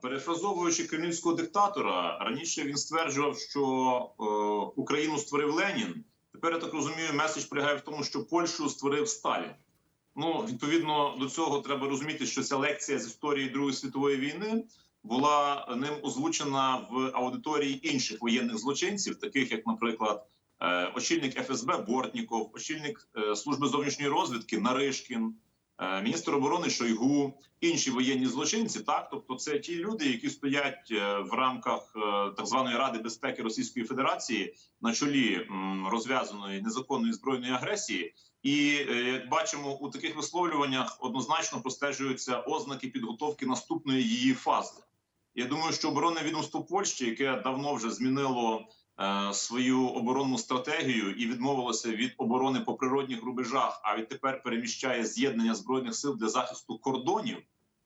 Перефразовуючи кремлівського диктатора, раніше він стверджував, що е, Україну створив Ленін. Тепер я так розумію, меседж полягає в тому, що Польщу створив Сталін. Ну, відповідно до цього треба розуміти, що ця лекція з історії Другої світової війни була ним озвучена в аудиторії інших воєнних злочинців, таких як, наприклад, е, очільник ФСБ Бортніков, очільник е, служби зовнішньої розвідки Наришкін, міністр оборони Шойгу, інші воєнні злочинці. Так, тобто, це ті люди, які стоять е, в рамках е, так званої ради безпеки Російської Федерації на чолі розв'язаної незаконної збройної агресії. І е, як бачимо, у таких висловлюваннях однозначно простежуються ознаки підготовки наступної її фази. Я думаю, що оборонне відомство Польщі, яке давно вже змінило е, свою оборонну стратегію і відмовилося від оборони по природних рубежах, а відтепер переміщає з'єднання збройних сил для захисту кордонів.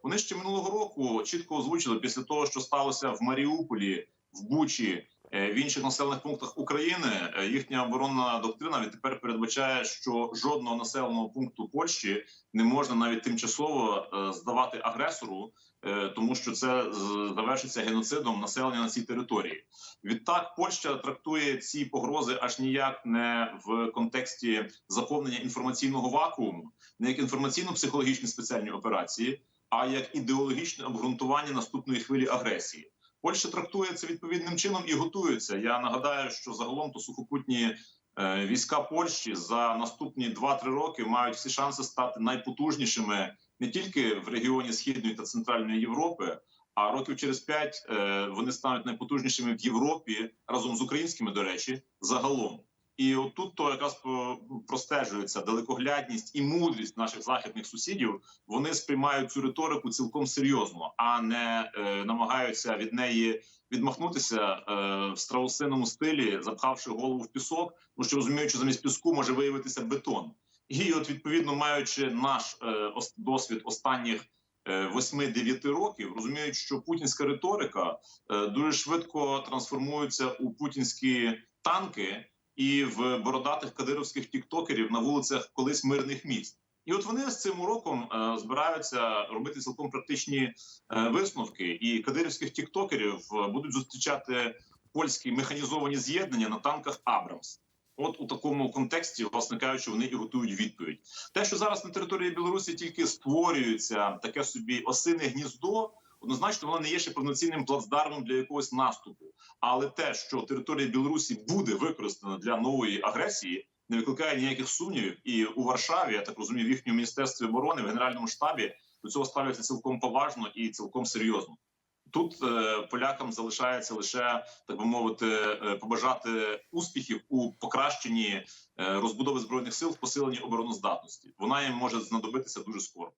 Вони ще минулого року чітко озвучили після того, що сталося в Маріуполі, в Бучі, е, в інших населених пунктах України. е, Їхня оборонна доктрина відтепер передбачає, що жодного населеного пункту Польщі не можна навіть тимчасово е, здавати агресору, е, тому що це завершиться геноцидом населення на цій території. Відтак, Польща трактує ці погрози аж ніяк не в контексті заповнення інформаційного вакууму, не як інформаційно-психологічні спеціальні операції, а як ідеологічне обґрунтування наступної хвилі агресії. Польща трактує це відповідним чином і готується. Я нагадаю, що загалом то сухопутні е, війська Польщі за наступні 2-3 роки мають всі шанси стати найпотужнішими не тільки в регіоні Східної та Центральної Європи, а років через 5 е, вони стануть найпотужнішими в Європі разом з українськими, до речі, загалом. І отут то якраз про- простежується далекоглядність і мудрість наших західних сусідів. Вони сприймають цю риторику цілком серйозно, а не е, намагаються від неї відмахнутися е, в страусиному стилі, запхавши голову в пісок, тому що розуміють, що замість піску може виявитися бетон. І от відповідно маючи наш е, досвід останніх е, 8-9 років, розуміють, що путінська риторика е, дуже швидко трансформується у путінські танки і в бородатих кадировських тіктокерів на вулицях колись мирних міст. І от вони з цим уроком е, збираються робити цілком практичні е, висновки. І кадирівських тіктокерів е, будуть зустрічати польські механізовані з'єднання на танках Абрамс. От у такому контексті, власне кажучи, вони і готують відповідь. Те, що зараз на території Білорусі тільки створюється таке собі осине гніздо, однозначно воно не є ще повноцінним плацдармом для якогось наступу. Але те, що територія Білорусі буде використана для нової агресії, не викликає ніяких сумнівів. І у Варшаві, я так розумію, в їхньому міністерстві оборони в генеральному штабі до цього ставляться цілком поважно і цілком серйозно. Тут е, полякам залишається лише так би мовити, е, побажати успіхів у покращенні е, розбудови збройних сил в посиленні обороноздатності. Вона їм може знадобитися дуже скоро.